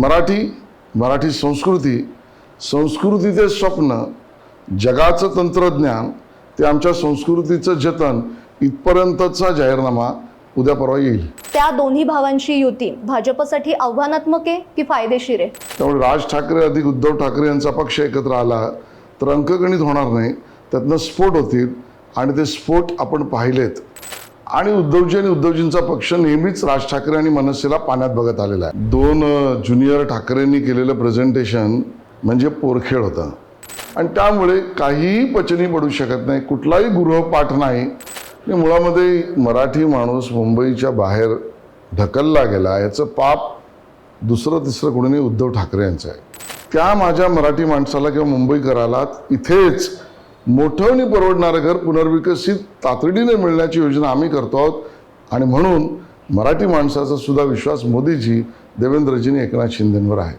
मराठी मराठी संस्कृती संस्कृतीचे स्वप्न जगाचं तंत्रज्ञान ते आमच्या संस्कृतीचं जतन इथपर्यंतचा जाहीरनामा उद्या परवा येईल. त्या दोन्ही भावांची युती भाजपसाठी आव्हानात्मक आहे की फायदेशीर आहे? त्यामुळे राज ठाकरे अधिक उद्धव ठाकरे यांचा पक्ष एकत्र आला तर अंकगणित होणार नाही त्यातनं स्फोट होतील आणि ते स्फोट आपण पाहिलेत. आणि उद्धवजी आणि उद्धवजींचा पक्ष नेहमीच राज ठाकरे आणि मनसेला पाण्यात बघत आलेला आहे. दोन ज्युनियर ठाकरेंनी केलेलं प्रेझेंटेशन म्हणजे पोरखेळ होतं. आणि त्यामुळे काहीही पचनी पडू शकत नाही कुठलाही गृहपाठ नाही. मुळामध्ये मराठी माणूस मुंबईच्या बाहेर ढकलला गेला याचं पाप दुसरं तिसरं कोणी उद्धव ठाकरे यांचं आहे. त्या माझ्या मराठी माणसाला किंवा मुंबईकराला इथेच मोठवणी परवडणारं घर पुनर्विकसित तातडीने मिळण्याची योजना आम्ही करतो आहोत. आणि म्हणून मराठी माणसाचा सुद्धा विश्वास मोदीजी देवेंद्रजीने एकनाथ शिंदेंवर आहे.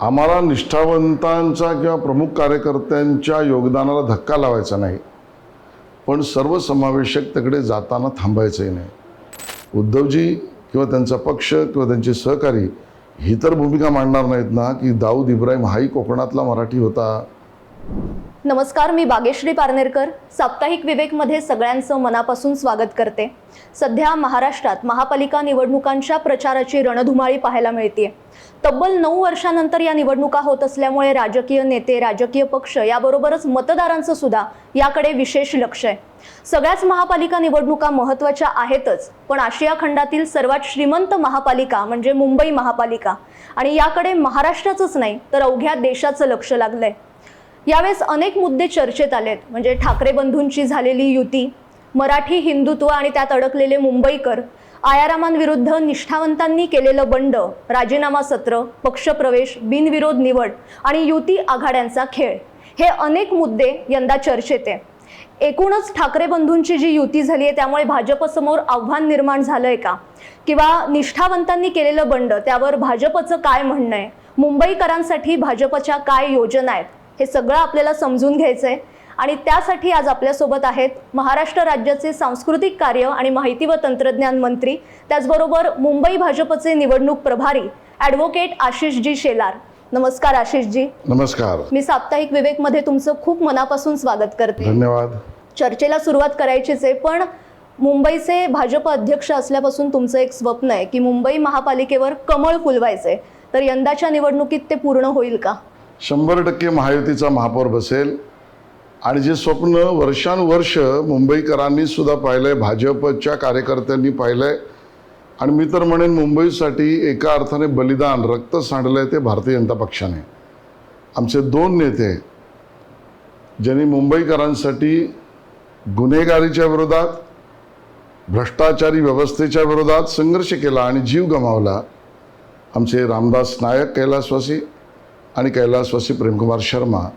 आम्हाला निष्ठावंतांचा किंवा प्रमुख कार्यकर्त्यांच्या योगदानाला धक्का लावायचा नाही. पण सर्वसमावेशकतेकडे जाताना थांबायचंही नाही. उद्धवजी किंवा त्यांचा पक्ष किंवा त्यांचे सहकारी ही तर भूमिका मांडणार नाहीत ना की दाऊद इब्राहिम हाही कोकणातला मराठी होता. नमस्कार मी बागेश्री पारनेरकर. साप्ताहिक विवेकमध्ये सगळ्यांचं मनापासून स्वागत करते. सध्या महाराष्ट्रात महापालिका निवडणुकांच्या प्रचाराची रणधुमाळी पाहायला मिळते तब्बल नऊ वर्षानंतर या निवडणुका होत असल्यामुळे राजकीय नेते राजकीय पक्ष याबरोबरच मतदारांचं सुद्धा याकडे विशेष लक्ष आहे. सगळ्याच महापालिका निवडणुका महत्त्वाच्या आहेतच पण आशिया खंडातील सर्वात श्रीमंत महापालिका म्हणजे मुंबई महापालिका. आणि याकडे महाराष्ट्राचंच नाही तर अवघ्या देशाचं लक्ष लागलंय. यावेळेस अनेक मुद्दे चर्चेत आलेत. म्हणजे ठाकरे बंधूंची झालेली युती मराठी हिंदुत्व आणि त्यात अडकलेले मुंबईकर आयारामांविरुद्ध निष्ठावंतांनी केलेलं बंड राजीनामा सत्र पक्षप्रवेश बिनविरोध निवड आणि युती आघाड्यांचा खेळ हे अनेक मुद्दे यंदा चर्चेत आहे. एकूणच ठाकरे बंधूंची जी युती झाली आहे त्यामुळे भाजपसमोर आव्हान निर्माण झालंय का? किंवा निष्ठावंतांनी केलेलं बंड त्यावर भाजपचं काय म्हणणं आहे? मुंबईकरांसाठी भाजपच्या काय योजना आहेत? हे सगळं आपल्याला समजून घ्यायचंय. आणि त्यासाठी आज आपल्यासोबत आहेत महाराष्ट्र राज्याचे सांस्कृतिक कार्य आणि माहिती व तंत्रज्ञान मंत्री त्याचबरोबर मुंबई भाजपचे निवडणूक प्रभारी ॲडव्होकेट आशिषजी शेलार. नमस्कार आशिषजी. नमस्कार. मी साप्ताहिक विवेकमध्ये तुमचं खूप मनापासून स्वागत करते. धन्यवाद. चर्चेला सुरुवात करायचीच आहे पण मुंबईचे भाजप अध्यक्ष असल्यापासून तुमचं एक स्वप्न आहे की मुंबई महापालिकेवर कमळ फुलवायचंय. तर यंदाच्या निवडणुकीत ते पूर्ण होईल का? शंभर टक्के महायुतीचा महापौर बसेल. आणि जे स्वप्न वर्षानुवर्ष मुंबईकरांनी सुद्धा आहे भाजपच्या कार्यकर्त्यांनी पाहिलं आहे आणि मी तर म्हणेन मुंबईसाठी एका अर्थाने बलिदान रक्त सांडलं आहे ते भारतीय जनता पक्षाने. आमचे दोन नेते ज्यांनी मुंबईकरांसाठी गुन्हेगारीच्या विरोधात भ्रष्टाचारी व्यवस्थेच्या विरोधात संघर्ष केला आणि जीव गमावला आमचे रामदास नायक कैलासवासी आणि कैलासवासी प्रेमकुमार शर्मा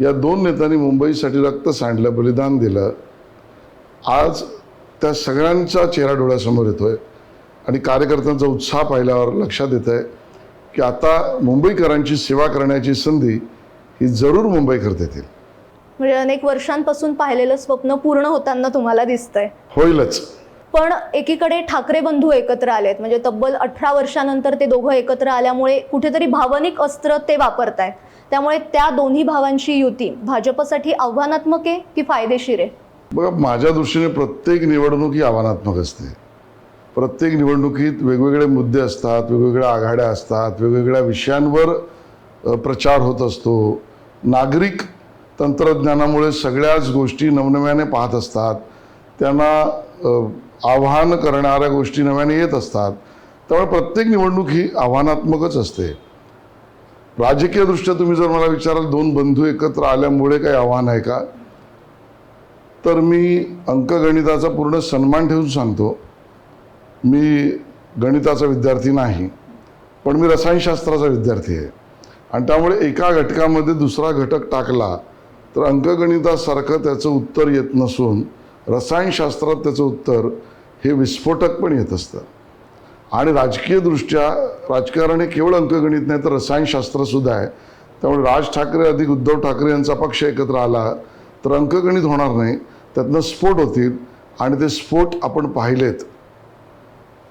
या दोन नेत्यांनी मुंबईसाठी रक्त सांडलं बलिदान दिलं. आज त्या सगळ्यांचा चेहरा डोळ्यासमोर येतोय आणि कार्यकर्त्यांचा उत्साह पाहिल्यावर लक्षात येत आहे की आता मुंबईकरांची सेवा करण्याची संधी ही जरूर मुंबईकर देतील म्हणजे अनेक वर्षांपासून पाहिलेलं स्वप्न पूर्ण होताना तुम्हाला दिसतंय. होईलच. पण एकीकडे ठाकरे बंधू एकत्र आलेत. म्हणजे तब्बल अठरा वर्षानंतर ते दोघं एकत्र आल्यामुळे कुठेतरी भावनिक अस्त्र ते वापरतायत. त्यामुळे त्या दोन्ही भावांची युती भाजपसाठी आव्हानात्मक आहे की फायदेशीर आहे? बघा माझ्या दृष्टीने प्रत्येक निवडणूक ही आव्हानात्मक असते. प्रत्येक निवडणुकीत वेगवेगळे मुद्दे असतात वेगवेगळ्या आघाड्या असतात वेगवेगळ्या विषयांवर प्रचार होत असतो. नागरिक तंत्रज्ञानामुळे सगळ्याच गोष्टी नवनव्याने पाहत असतात. त्यांना आव्हान करणाऱ्या गोष्टी नव्याने येत असतात. त्यामुळे प्रत्येक निवडणूक ही आव्हानात्मकच असते. राजकीयदृष्ट्या तुम्ही जर मला विचाराल दोन बंधू एकत्र आल्यामुळे काही आव्हान आहे का? तर मी अंकगणिताचा पूर्ण सन्मान ठेवून सांगतो. मी गणिताचा विद्यार्थी नाही पण मी रसायनशास्त्राचा विद्यार्थी आहे. आणि त्यामुळे एका घटकामध्ये दुसरा घटक टाकला तर अंकगणितासारखं त्याचं उत्तर येत नसून रसायनशास्त्रात त्याचं उत्तर हे विस्फोटक पण येत असतं. आणि राजकीयदृष्ट्या राजकारण हे केवळ अंकगणित नाही तर रसायनशास्त्रसुद्धा आहे. त्यामुळे राज ठाकरे अधिक उद्धव ठाकरे यांचा पक्ष एकत्र आला तर अंकगणित होणार नाही. त्यातनं स्फोट होतील आणि ते स्फोट आपण पाहिलेत.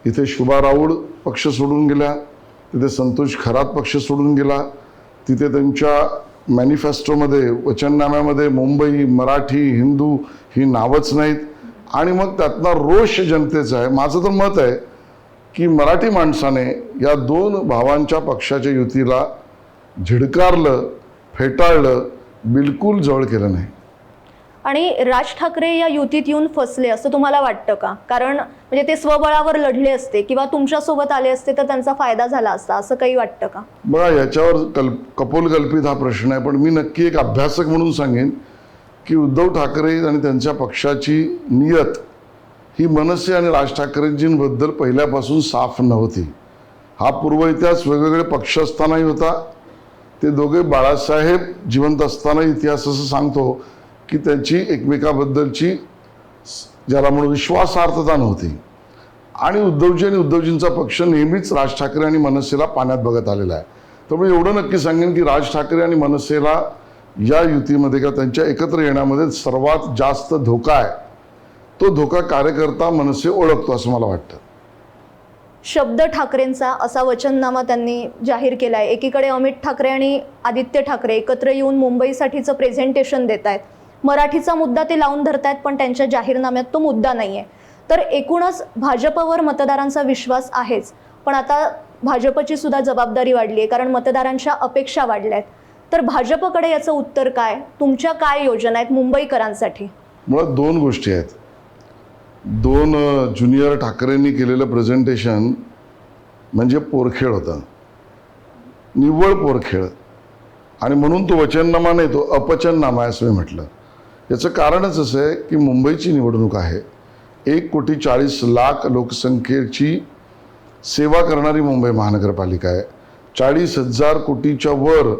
इथे शुभा राऊळ पक्ष सोडून गेल्या तिथे संतोष खरात पक्ष सोडून गेला तिथे त्यांच्या मॅनिफेस्टोमध्ये वचननाम्यामध्ये मुंबई मराठी हिंदू ही नावच नाहीत. आणि मग त्यातला रोष जनतेचा आहे. माझं तर मत आहे की मराठी माणसाने या दोन भावांच्या पक्षाच्या युतीला झिडकारलं फेटाळलं बिलकुल जवळ केलं नाही. आणि राज ठाकरे या युतीत येऊन फसले असं तुम्हाला वाटतं का? कारण म्हणजे ते स्वबळावर लढले असते किंवा तुमच्यासोबत आले असते तर त्यांचा फायदा झाला असता असं काही वाटतं का? बघा याच्यावर कल् कपोलकल्पित हा प्रश्न आहे पण मी नक्की एक अभ्यासक म्हणून सांगेन की उद्धव ठाकरे आणि त्यांच्या पक्षाची नियत ही मनसे आणि राज ठाकरेंजींबद्दल पहिल्यापासून साफ नव्हती. हा पूर्व इतिहास वेगवेगळे पक्ष असतानाही होता. ते दोघे बाळासाहेब जिवंत असताना इतिहास असं सांगतो की त्यांची एकमेकाबद्दलची ज्याला म्हणून विश्वासार्थता नव्हती. आणि उद्धवजी आणि उद्धवजींचा पक्ष नेहमीच राज ठाकरे आणि मनसेला पाण्यात बघत आलेला आहे. त्यामुळे एवढं नक्की सांगेन की राज ठाकरे आणि मनसेला या युतीमध्ये किंवा त्यांच्या एकत्र येण्यामध्ये सर्वात जास्त धोका आहे. तो धोका कार्यकर्ता मनसे ओळखतो असं मला वाटतं. शब्द ठाकरेंचा असा वचननामा त्यांनी जाहीर केला आहे एकीकडे अमित ठाकरे आणि आदित्य ठाकरे एकत्र येऊन मुंबईसाठीचं प्रेझेंटेशन देत आहेत मराठीचा मुद्दा ते लावून धरतायत पण त्यांच्या जाहीरनाम्यात तो मुद्दा नाही आहे तर एकूणच भाजपवर मतदारांचा विश्वास आहेच. पण आता भाजपची सुद्धा जबाबदारी वाढली आहे कारण मतदारांच्या अपेक्षा वाढल्या आहेत तर भाजपकडे याचं उत्तर काय? तुमच्या काय योजना आहेत मुंबईकरांसाठी? मुळात दोन गोष्टी आहेत. दोन ज्युनियर ठाकरेंनी केलेलं प्रेझेंटेशन म्हणजे पोरखेळ होता. निव्वळ पोरखेळ. आणि म्हणून तो वचननामा नाही तो अपचननामा असं मी म्हटलं. याचं कारणच असं आहे की मुंबईची निवडणूक आहे. एक कोटी चाळीस लाख लोकसंख्येची सेवा करणारी मुंबई महानगरपालिका आहे. चाळीस हजार कोटीच्या वर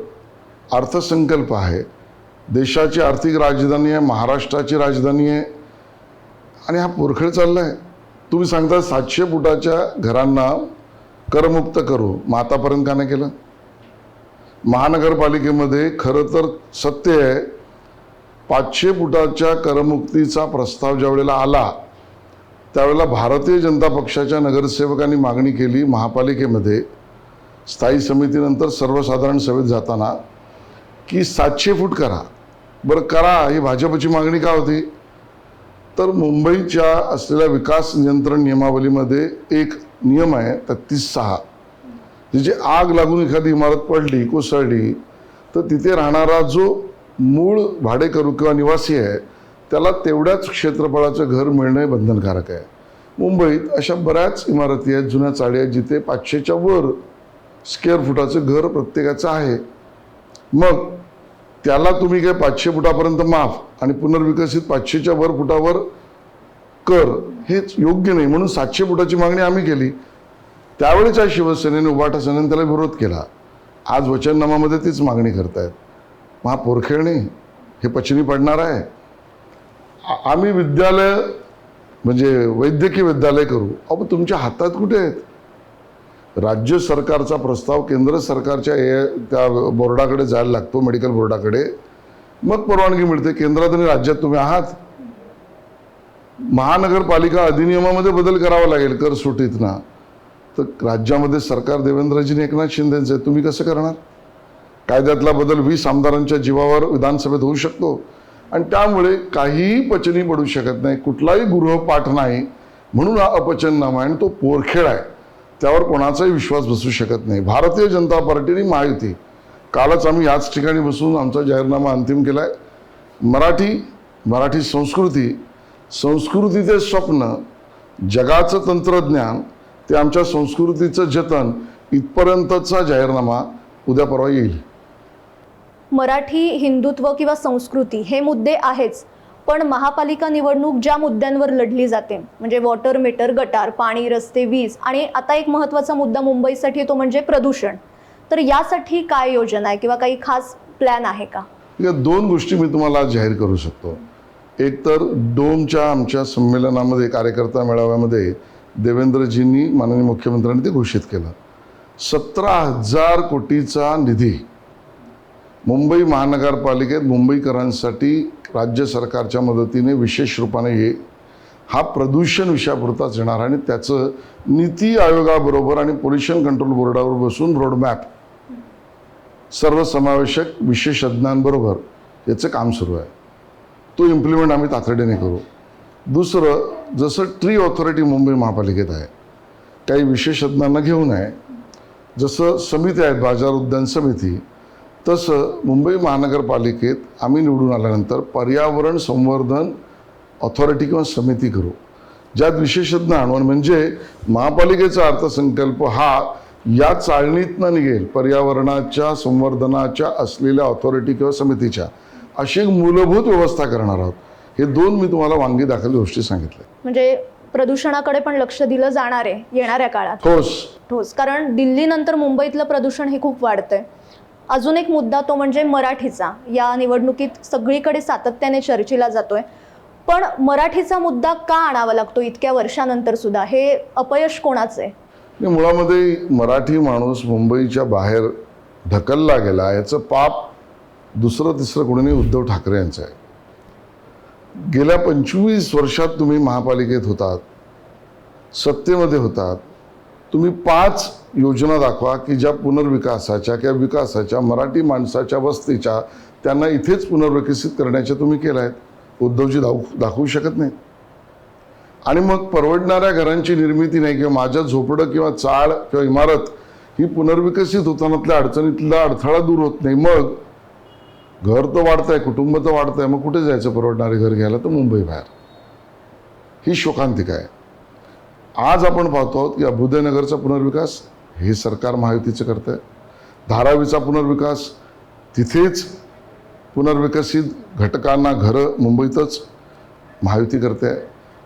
अर्थसंकल्प आहे. देशाची आर्थिक राजधानी आहे महाराष्ट्राची राजधानी आहे. आणि हा पोरखेळ आहे तुम्ही सांगता सातशे फुटाच्या घरांना करमुक्त करू मग आतापर्यंत का नाही केलं? महानगरपालिकेमध्ये खरं तर सत्य आहे पाचशे फुटाच्या करमुक्तीचा प्रस्ताव ज्यावेळेला आला त्यावेळेला भारतीय जनता पक्षाच्या नगरसेवकांनी मागणी केली महापालिकेमध्ये. स्थायी समितीनंतर सर्वसाधारण सभेत जाताना की सातशे फूट करा. बरं करा ही भाजपची मागणी का होती? तर मुंबईच्या असलेल्या विकास नियंत्रण नियमावलीमध्ये एक नियम आहे तेहतीस सहा. जिथे आग लागून एखादी इमारत पडली कोसळली तर तिथे राहणारा जो मूळ भाडेकरू किंवा निवासी आहे त्याला तेवढ्याच क्षेत्रफळाचं घर मिळणं बंधनकारक आहे. मुंबईत अशा बऱ्याच इमारती आहेत जुन्या चाळी आहेत जिथे पाचशेच्या वर स्क्वेअर फुटाचं घर प्रत्येकाचं आहे. मग त्याला तुम्ही काय पाचशे फुटापर्यंत माफ आणि पुनर्विकसित पाचशेच्या वर फुटावर कर हेच योग्य नाही. म्हणून सातशे फुटाची मागणी आम्ही केली. त्यावेळेच्या शिवसेनेने उभाटा सेनेने त्याला विरोध केला. आज वचननामामध्ये तीच मागणी करतायत. मग हे पचनी पडणार आहे. आम्ही विद्यालय म्हणजे वैद्यकीय विद्यालय करू. अहो तुमच्या हातात कुठे आहेत? राज्य सरकारचा प्रस्ताव केंद्र सरकारच्या ए त्या बोर्डाकडे जायला लागतो मेडिकल बोर्डाकडे. मग परवानगी मिळते. केंद्रात आणि राज्यात तुम्ही आहात. महानगरपालिका अधिनियमामध्ये बदल करावा लागेल कर सुटीतना तर राज्यामध्ये सरकार देवेंद्रजीने एकनाथ शिंदेचं आहे. तुम्ही कसं करणार? कायद्यातला बदल वीस आमदारांच्या जीवावर विधानसभेत होऊ शकतो. आणि त्यामुळे काहीही पचनी पडू शकत नाही कुठलाही गृहपाठ नाही. म्हणून हा अपचननामा आहे आणि तो पोरखेळ आहे. त्यावर कोणाचाही विश्वास बसू शकत नाही. भारतीय जनता पार्टीने महायुती कालच आम्ही याच ठिकाणी बसून आमचा जाहीरनामा अंतिम केला आहे मराठी मराठी संस्कृती संस्कृतीचे स्वप्न जगाचं तंत्रज्ञान ते आमच्या संस्कृतीचं जतन इथपर्यंतचा जाहीरनामा उद्या परवा येईल. मराठी हिंदुत्व किंवा संस्कृती हे मुद्दे आहेच पण महापालिका निवडणूक ज्या मुद्द्यांवर लढली जाते म्हणजे वॉटर मीटर गटार पाणी रस्ते वीज आणि आता एक महत्त्वाचा मुद्दा मुंबईसाठी तो म्हणजे प्रदूषण. तर यासाठी काय योजना आहे किंवा काही खास प्लॅन आहे का? या दोन गोष्टी मी तुम्हाला जाहीर करू शकतो. एक तर डोमच्या आमच्या संमेलनामध्ये कार्यकर्ता मेळाव्यामध्ये देवेंद्रजींनी माननीय मुख्यमंत्र्यांनी ते घोषित केलं. सतरा हजार कोटीचा निधी मुंबई महानगरपालिकेत मुंबईकरांसाठी राज्य सरकारच्या मदतीने विशेष रूपाने हे हा प्रदूषण विषयापुरताच येणार आणि त्याचं नीती आयोगाबरोबर आणि पोल्युशन कंट्रोल बोर्डावर बसून रोडमॅप सर्वसमावेशक विशेषज्ञांबरोबर याचं काम सुरू आहे. तो इम्प्लिमेंट आम्ही तातडीने करू. दुसरं जसं ट्री ऑथॉरिटी मुंबई महापालिकेत आहे काही विशेषज्ञांना घेऊन आहे जसं समिती आहेत बाजार उद्यान समिती तसं मुंबई महानगरपालिकेत आम्ही निवडून आल्यानंतर पर्यावरण संवर्धन ऑथॉरिटी किंवा समिती करू. ज्यात विशेषज्ञ आणून म्हणजे महापालिकेचा अर्थसंकल्प हा या चाळणीतनं निघेल पर्यावरणाच्या संवर्धनाच्या असलेल्या ऑथॉरिटी किंवा समितीच्या. अशी एक मूलभूत व्यवस्था करणार आहोत. हे दोन मी तुम्हाला वांगी दाखल गोष्टी सांगितल्या. म्हणजे प्रदूषणाकडे पण लक्ष दिलं जाणार आहे येणाऱ्या काळात. ठोस. ठोस. कारण दिल्लीनंतर मुंबईतलं प्रदूषण हे खूप वाढतंय. अजून एक मुद्दा तो म्हणजे मराठीचा. या निवडणुकीत सगळीकडे सातत्याने चर्चेला जातोय. पण मराठीचा मुद्दा का आणावा लागतो इतक्या वर्षानंतर सुद्धा? हे अपयश कोणाचं आहे? मुळामध्ये मराठी माणूस मुंबईच्या बाहेर ढकलला गेला याचं पाप दुसरं तिसरं कोणी नाही उद्धव ठाकरे यांचं आहे. गेल्या पंचवीस वर्षात तुम्ही महापालिकेत होतात सत्तेमध्ये होतात तुम्ही पाच योजना दाखवा की ज्या पुनर्विकासाच्या किंवा विकासाच्या मराठी माणसाच्या वस्तीच्या त्यांना इथेच पुनर्विकसित करण्याच्या तुम्ही केल्या आहेत उद्धवजी दाखवू दाखवू शकत नाही आणि मग परवडणाऱ्या घरांची निर्मिती नाही किंवा माझ्या झोपडं किंवा चाळ किंवा इमारत ही पुनर्विकसित होतानातल्या अडचणीतला अडथळा दूर होत नाही. मग घर तर वाढतंय कुटुंब तर वाढतंय. मग कुठे जायचं परवडणारे घर घ्यायला? तर मुंबई बाहेर. ही शोकांतिका आहे. आज आपण पाहतो आहोत की अभ्युदयनगरचा पुनर्विकास हे सरकार महायुतीचं करतंय. धारावीचा पुनर्विकास तिथेच पुनर्विकसित घटकांना घरं मुंबईतच महायुती करते आहे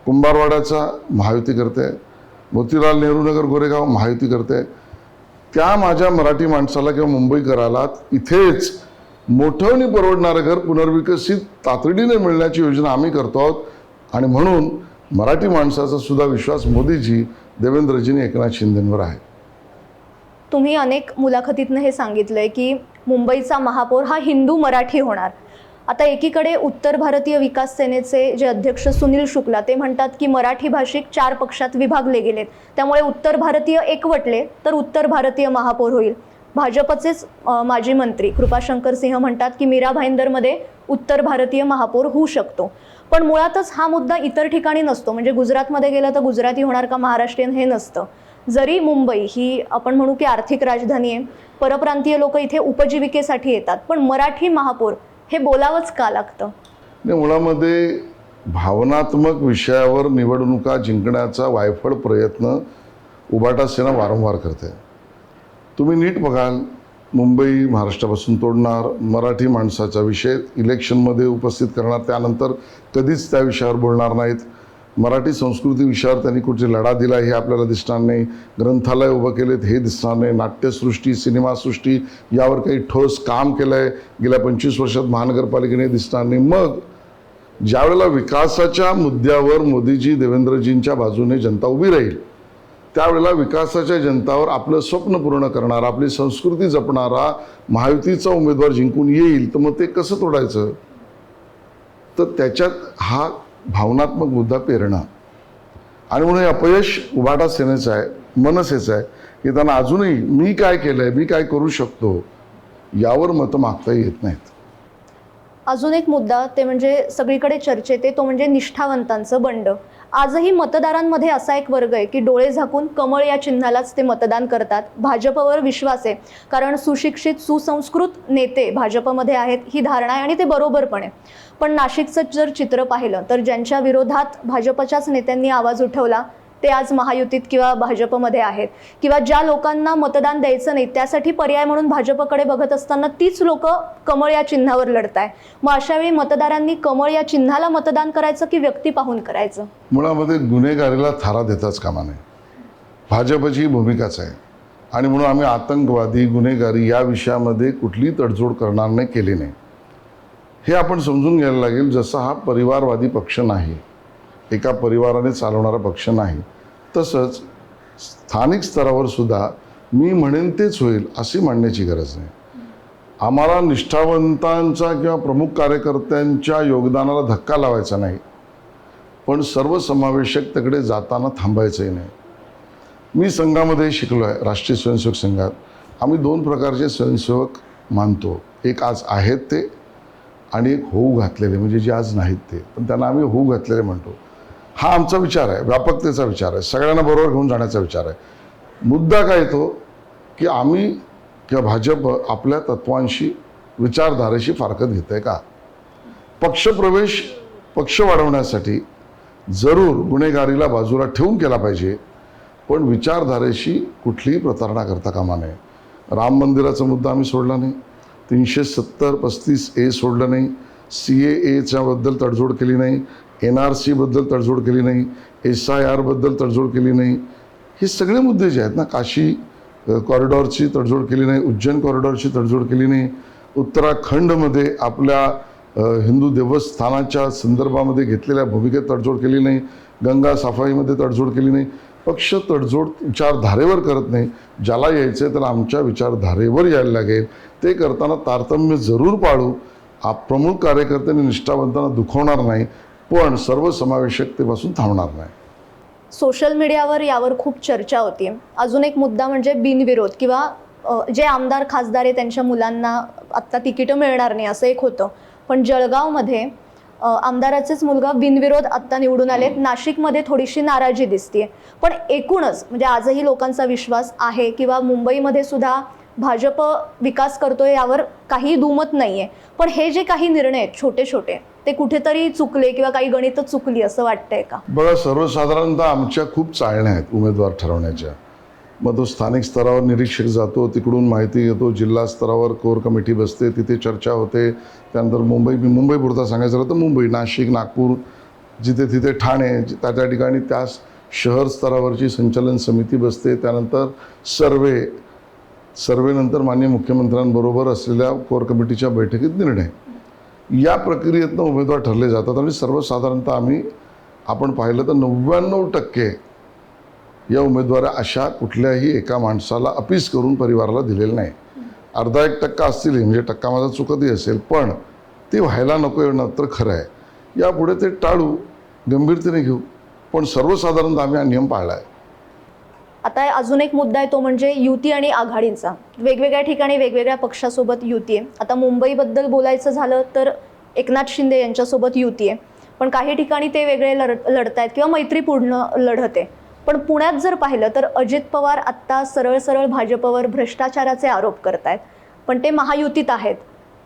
कुंभारवाड्याचा महायुती करते आहे मोतीलाल नेहरू नगर गोरेगाव महायुती करते आहे त्या माझ्या मराठी माणसाला किंवा मुंबईकराला इथेच मोठं परवडणारं घर पुनर्विकसित तातडीने मिळण्याची योजना आम्ही करतो आहोत. आणि म्हणून मराठी माणसाचा सुद्धा विश्वास मोदीजी देवेंद्रजीने एकनाथ शिंदेंवर आहे. तुम्ही अनेक मुलाखतीतनं हे सांगितलंय की मुंबईचा महापौर हा हिंदू मराठी होणार. आता एकीकडे उत्तर भारतीय विकास सेनेचे जे अध्यक्ष सुनील शुक्ला ते म्हणतात की मराठी भाषिक चार पक्षात विभागले गेलेत. त्यामुळे उत्तर भारतीय एकवटले तर उत्तर भारतीय महापौर होईल. भाजपचेच माजी मंत्री कृपाशंकर सिंह म्हणतात की मीरा भाईंदरमध्ये उत्तर भारतीय महापौर होऊ शकतो. पण मुळातच हा मुद्दा इतर ठिकाणी नसतो. म्हणजे गुजरातमध्ये गेलं तर गुजराती होणार का महाराष्ट्रीयन हे नसतं. जरी मुंबई ही आपण म्हणू की आर्थिक राजधानी आहे परप्रांतीय लोक इथे उपजीविकेसाठी येतात पण मराठी महापौर हे बोलावंच का लागतं? मुळामध्ये भावनात्मक विषयावर निवडणुका जिंकण्याचा वायफळ प्रयत्न उबाटा सेना वारंवार करते. तुम्ही नीट बघाल मुंबई महाराष्ट्रापासून तोडणार मराठी माणसाचा विषय इलेक्शनमध्ये उपस्थित करणार त्यानंतर कधीच त्या विषयावर बोलणार नाहीत. मराठी संस्कृती विषयावर त्यांनी कुठे लढा दिला हे आपल्याला दिसणार नाही. ग्रंथालय उभं केलेत हे दिसणार नाही. नाट्यसृष्टी सिनेमासृष्टी यावर काही ठोस काम केलं आहे गेल्या पंचवीस वर्षात महानगरपालिकेने दिसणार नाही. मग ज्यावेळेला विकासाच्या मुद्द्यावर मोदीजी देवेंद्रजींच्या बाजूने जनता उभी राहील त्यावेळेला विकासाच्या जनतावर आपलं स्वप्न पूर्ण करणारा आपली संस्कृती जपणारा महायुतीचा उमेदवार जिंकून येईल तर मग ते कसं तोडायचं? तर त्याच्यात हा भावनात्मक मुद्दा पेरणा. आणि म्हणून हे अपयश उभाटा सेनेचं आहे मनसेचं आहे की त्यांना अजूनही मी काय केलं आहे मी काय करू शकतो यावर मतं मागता येत नाहीत. अजून एक मुद्दा ते म्हणजे सगळीकडे चर्चेत आहे तो म्हणजे निष्ठावंतांचं बंड. आजही मतदारांमध्ये असा एक वर्ग आहे की डोळे झाकून कमळ या चिन्हालाच ते मतदान करतात. भाजपवर विश्वास आहे. कारण सुशिक्षित सुसंस्कृत नेते भाजपमध्ये आहेत ही धारणा आहे आणि ते बरोबर पण आहे. पण नाशिकचं जर चित्र पाहिलं तर ज्यांच्या विरोधात भाजपच्याच नेत्यांनी आवाज उठवला ते आज महायुतीत किंवा भाजपमध्ये आहेत. किंवा ज्या लोकांना मतदान द्यायचं नाही त्यासाठी पर्याय म्हणून भाजपकडे बघत असताना तीच लोक कमळ या चिन्हावर लढताय. मग अशा वेळी मतदारांनी कमळ या चिन्हाला मतदान करायचं की व्यक्ती पाहून करायचं? मुळामध्ये गुन्हेगारीला थारा देताच कामा नये. भाजपची ही भूमिकाच आहे. आणि म्हणून आम्ही आतंकवादी गुन्हेगारी या विषयामध्ये कुठलीही तडजोड करणार नाही केली नाही. हे आपण समजून घ्यायला लागेल जसा हा परिवारवादी पक्ष नाही एका परिवाराने चालवणारा पक्ष नाही. तसंच स्थानिक स्तरावर सुद्धा मी म्हणेन तेच होईल अशी मांडण्याची गरज नाही. आम्हाला निष्ठावंतांचा किंवा प्रमुख कार्यकर्त्यांच्या योगदानाला धक्का लावायचा नाही. पण सर्वसमावेशकतेकडे जाताना थांबायचंही नाही. मी संघामध्ये शिकलो आहे राष्ट्रीय स्वयंसेवक संघात. आम्ही दोन प्रकारचे स्वयंसेवक मानतो. एक आज आहेत ते आणि एक होऊ घातलेले म्हणजे जे आज नाहीत ते. पण त्यांना आम्ही होऊ घातलेले म्हणतो. हा आमचा विचार आहे व्यापकतेचा विचार आहे सगळ्यांना बरोबर घेऊन जाण्याचा विचार आहे. मुद्दा काय येतो की आम्ही किंवा भाजप आपल्या तत्वांशी विचारधारेशी फारकत घेत आहे का? पक्षप्रवेश पक्ष वाढवण्यासाठी जरूर गुन्हेगारीला बाजूला ठेवून केला पाहिजे पण विचारधारेशी कुठलीही प्रतारणा करता कामा नये. राम मंदिराचा मुद्दा आम्ही सोडला नाही तीनशे सत्तर पस्तीस ए सोडलं नाही सी ए एच्याबद्दल तडजोड केली नाही एन आर सीबद्दल तडजोड केली नाही एस आय आरबद्दल तडजोड केली नाही. हे सगळे मुद्दे जे आहेत ना काशी कॉरिडॉरची तडजोड केली नाही उज्जैन कॉरिडॉरची तडजोड केली नाही उत्तराखंडमध्ये आपल्या हिंदू देवस्थानाच्या संदर्भामध्ये घेतलेल्या भूमिकेत तडजोड केली नाही गंगा सफाईमध्ये तडजोड केली नाही. पक्ष तडजोड विचारधारेवर करत नाही. ज्याला यायचं आहे त्याला आमच्या विचारधारेवर यायला लागेल. ते करताना तारतम्य जरूर पाळू. आप प्रमुख कार्यकर्त्यांनी निष्ठावंतांना दुखवणार नाही पण सर्वसमावेशकतेपासून थांबणार नाही. सोशल मीडियावर यावर खूप चर्चा होती. अजून एक मुद्दा म्हणजे बिनविरोध किंवा अ, जे आमदार खासदार आहे त्यांच्या मुलांना आत्ता तिकीटं मिळणार नाही असं एक होतं. पण जळगावमध्ये अ, आमदाराचेच मुलगा बिनविरोध आत्ता निवडून आलेत. नाशिकमध्ये थोडीशी नाराजी दिसते पण एकूणच म्हणजे आजही लोकांचा विश्वास आहे किंवा मुंबईमध्ये सुद्धा भाजप विकास करतोय यावर काही दुमत नाही आहे पण हे जे काही निर्णय आहेत छोटे छोटे ते कुठेतरी चुकले किंवा काही गणित चुकली असं वाटतंय का? बघा सर्वसाधारणतः आमच्या खूप चाळण्या आहेत उमेदवार ठरवण्याच्या. मग तो स्थानिक स्तरावर निरीक्षक जातो तिकडून माहिती घेतो जिल्हा स्तरावर कोर कमिटी बसते तिथे चर्चा होते. त्यानंतर मुंबई मी मुंबईपुरता सांगायचं झालं तर मुंबई नाशिक नागपूर जिथे तिथे ठाणे त्या त्या ठिकाणी त्या शहर स्तरावरची संचालन समिती बसते. त्यानंतर सर्वे सर्वेनंतर माननीय मुख्यमंत्र्यांबरोबर असलेल्या कोर कमिटीच्या बैठकीत निर्णय. या प्रक्रियेतनं उमेदवार ठरले जातात आणि सर्वसाधारणतः आम्ही आपण पाहिलं तर नव्याण्णव टक्के या उमेदवारा अशा कुठल्याही एका माणसाला अपीस करून परिवाराला दिलेलं नाही. अर्धा एक टक्का असतील म्हणजे टक्का माझा चुकतही असेल पण ते व्हायला नको येणार तर खरं आहे. यापुढे ते टाळू गंभीरतेने घेऊ पण सर्वसाधारणतः आम्ही हा नियम पाळला आहे. आता अजून एक मुद्दा आहे तो म्हणजे युती आणि आघाडींचा. वेगवेगळ्या ठिकाणी वेगवेगळ्या पक्षासोबत युती आहे. आता मुंबईबद्दल बोलायचं झालं तर एकनाथ शिंदे यांच्यासोबत युती आहे. पण काही ठिकाणी ते वेगळे लढ लढतायत किंवा मैत्रीपूर्ण लढत आहे. पण पुण्यात जर पाहिलं तर अजित पवार आत्ता सरळ सरळ भाजपवर भ्रष्टाचाराचे आरोप करतायत. पण ते महायुतीत आहेत.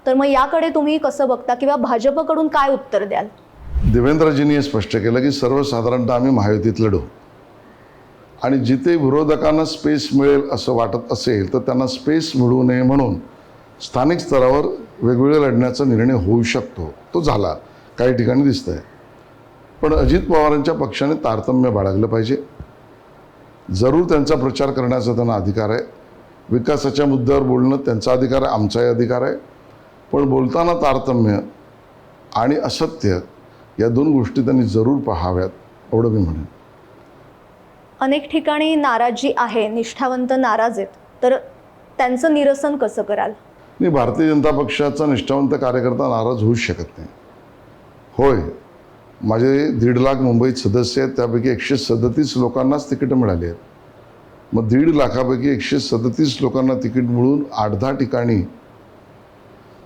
तर मग याकडे तुम्ही कसं बघता किंवा भाजपकडून काय उत्तर द्याल? देवेंद्रजींनी स्पष्ट केलं की सर्वसाधारणतः आम्ही महायुतीत लढू. आणि जिथे विरोधकांना स्पेस मिळेल असं वाटत असेल तर त्यांना स्पेस मिळू नये म्हणून स्थानिक स्तरावर वेगवेगळे लढण्याचा निर्णय होऊ शकतो. तो झाला. काही ठिकाणी दिसतंय. पण अजित पवारांच्या पक्षाने तारतम्य बाळगलं पाहिजे. जरूर त्यांचा प्रचार करण्याचा त्यांना अधिकार आहे. विकासाच्या मुद्द्यावर बोलणं त्यांचा अधिकार आहे आमचाही अधिकार आहे. पण बोलताना तारतम्य आणि असत्य या दोन गोष्टी त्यांनी जरूर पाहाव्यात एवढं मी म्हणेन. अनेक ठिकाणी नाराजी आहे निष्ठावंत नाराज आहेत. तर त्यांचं निरसन कसं कराल? नाही भारतीय जनता पक्षाचा निष्ठावंत कार्यकर्ता नाराज होऊच शकत नाही. होय माझे दीड लाख मुंबईत सदस्य आहेत त्यापैकी एकशे सदतीस लोकांनाच तिकीटं मिळाली आहेत. मग दीड लाखापैकी एकशे सदतीस लोकांना तिकीट मिळून आठ दहा ठिकाणी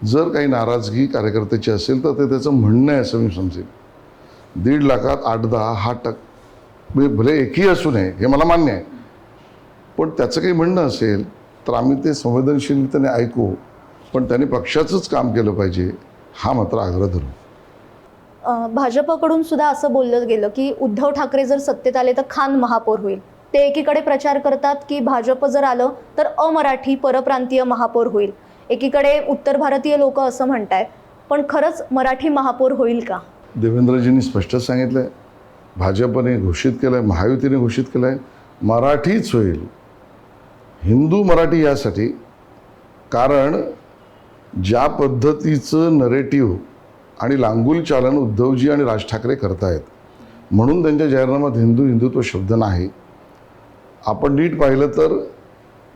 जर काही नाराजगी कार्यकर्त्याची असेल तर ते त्याचं म्हणणं आहे असं मी समजेल दीड लाखात आठ दहा हा टक म्हणजे भले एकही असू नये हे मला मान्य आहे. पण त्याचं काही म्हणणं असेल तर आम्ही ते संवेदनशीलतेने ऐकू पण त्यांनी पक्षाचंच काम केलं पाहिजे हा मात्र आग्रह धरू. भाजपकडून सुद्धा असं बोललं गेलं की उद्धव ठाकरे जर सत्तेत आले तर खान महापौर होईल. ते एकीकडे प्रचार करतात की भाजप जर आलं तर अमराठी परप्रांतीय महापौर होईल. एकीकडे उत्तर भारतीय लोक असं म्हणतायत. पण खरंच मराठी महापौर होईल का? देवेंद्रजींनी स्पष्ट सांगितलं भाजपने घोषित केलं आहे महायुतीने घोषित केलं आहे मराठीच होईल. हिंदू मराठी यासाठी कारण ज्या पद्धतीचं नरेटिव्ह आणि लांगुल चालन उद्धवजी आणि राज ठाकरे करतायत म्हणून त्यांच्या जाहीरनाम्यात हिंदू हिंदुत्व शब्द नाही. आपण नीट पाहिलं तर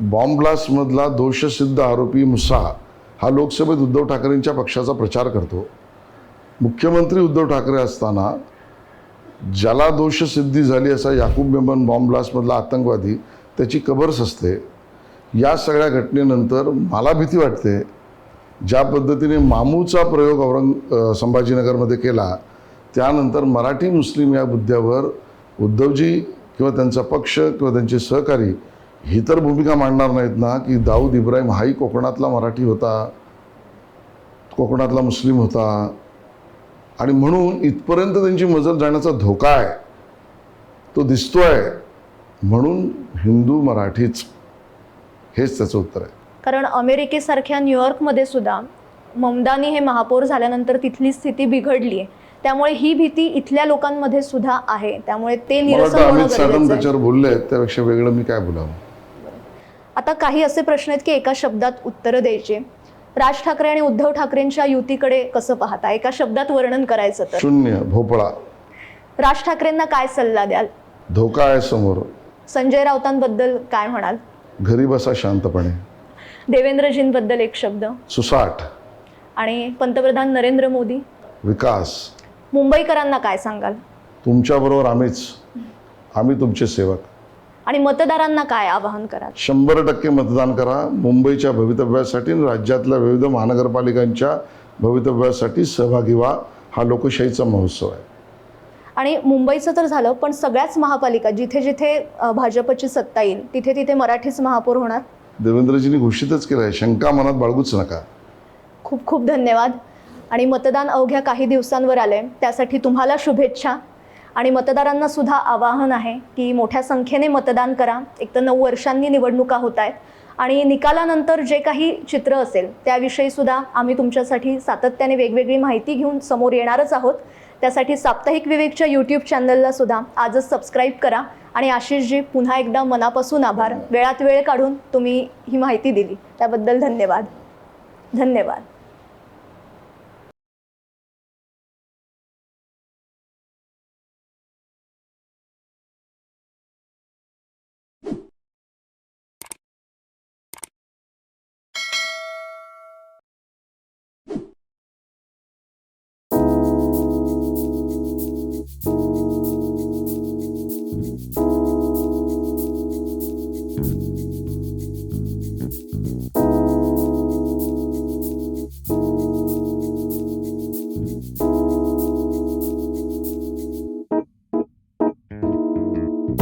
बॉम्ब ब्लास्टमधला दोषसिद्ध आरोपी मुसा हा लोकसभेत उद्धव ठाकरेंच्या पक्षाचा प्रचार करतो. मुख्यमंत्री उद्धव ठाकरे असताना ज्याला दोषसिद्धी झाली असा याकूब मेमन बॉम्बब्लास्टमधला आतंकवादी त्याची कबरच असते या सगळ्या घटनेनंतर मला भीती वाटते ज्या पद्धतीने मामूचा प्रयोग औरंग संभाजीनगरमध्ये केला त्यानंतर मराठी मुस्लिम या मुद्द्यावर उद्धवजी किंवा त्यांचा पक्ष किंवा त्यांचे सहकारी ही तर भूमिका मांडणार नाहीत ना की दाऊद इब्राहिम हाही कोकणातला मराठी होता कोकणातला मुस्लिम होता. आणि म्हणून इथपर्यंत त्यांची मजल जाण्याचा धोका आहे. तो दिसतोय. म्हणून हिंदू मराठीच हेच त्याचं उत्तर आहे. कारण अमेरिकेसारख्या न्यूयॉर्कमध्ये सुद्धा ममदानी हे महापौर झाल्यानंतर तिथली स्थिती बिघडली आहे त्यामुळे ही भीती इथल्या लोकांमध्ये सुद्धा आहे. त्यामुळे ते आहे. त्याच्यावर बोलले त्यापेक्षा वेगळं मी काय बोलावं? आता काही असे प्रश्न आहेत की एका शब्दात उत्तरं द्यायचे. राज ठाकरे आणि उद्धव ठाकरेंच्या युतीकडे कसं पाहता एका शब्दात वर्णन करायचं तर. शून्य भोपळा. राज ठाकरेंना काय सल्ला द्याल? धोका आहे समोर. संजय राऊतांबद्दल काय म्हणाल? घरी बसा शांतपणे. देवेंद्रजींबद्दल एक शब्द. सुसाट. आणि पंतप्रधान नरेंद्र मोदी? विकास. मुंबईकरांना काय सांगाल? तुमच्याबरोबर आम्हीच. आम्ही तुमचे सेवक. आणि मतदारांना काय आवाहन कराल? शंभर टक्के मतदान करा. मुंबईच्या भवितव्यासाठी आणि राज्यातल्या विविध महानगरपालिकांच्या भवितव्यासाठी सहभागी व्हा. हा लोकशाहीचा महोत्सव आहे. आणि मुंबईचं तर झालं पण सगळ्याच महापालिका जिथे जिथे भाजपची सत्ता येईल तिथे तिथे मराठीच महापौर होणार? देवेंद्रजींनी घोषितच केलं आहे. शंका मनात बाळगूच नका. खूप खूप धन्यवाद. आणि मतदान अवघ्या काही दिवसांवर आलंय. त्यासाठी तुम्हाला शुभेच्छा. आणि मतदारांना सुद्धा आवाहन आहे की मोठ्या संख्येने मतदान करा. एक तर नऊ वर्षांनी निवडणुका होत आहेत आणि निकालानंतर जे काही चित्र असेल त्याविषयी सुद्धा आम्ही तुमच्यासाठी सातत्याने वेगवेगळी माहिती घेऊन समोर येणारच आहोत. त्यासाठी साप्ताहिक विवेकच्या यूट्यूब चॅनलला सुद्धा आजच सबस्क्राईब करा आणि आशिषजी पुन्हा एकदा मनापासून आभार. वेळात वेळ काढून तुम्ही ही माहिती दिली. त्याबद्दल धन्यवाद. धन्यवाद.